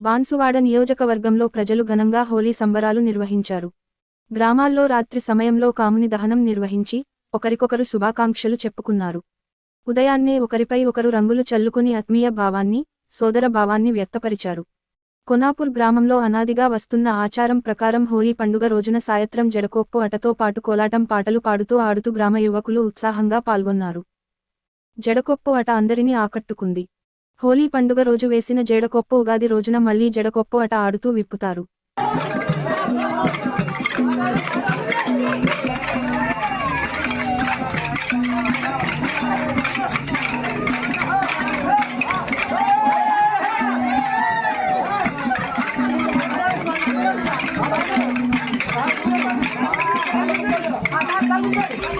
బాన్సువాడ నియోజకవర్గంలో ప్రజలు ఘనంగా హోలీ సంబరాలు నిర్వహించారు. గ్రామాల్లో రాత్రి సమయంలో కాముని దహనం నిర్వహించి ఒకరికొకరు శుభాకాంక్షలు చెప్పుకున్నారు. ఉదయాన్నే ఒకరిపై ఒకరు రంగులు చల్లుకుని ఆత్మీయ భావాన్ని సోదర భావాన్ని వ్యక్తపరిచారు. కొనాపూర్ గ్రామంలో అనాదిగా వస్తున్న ఆచారం ప్రకారం హోలీ పండుగ రోజున సాయత్రం జడకొప్పు అటతో పాటు కోలాటం పాటలు పాడుతూ ఆడుతూ గ్రామ యువకులు ఉత్సాహంగా పాల్గొన్నారు. జడకొప్పు అట అందరినీ ఆకట్టుకుంది. హోలీ పండుగ రోజు వేసిన జడకొప్పు ఉగాది రోజున మళ్ళీ జడకొప్పు అట ఆడుతూ విప్పుతారు. ఆ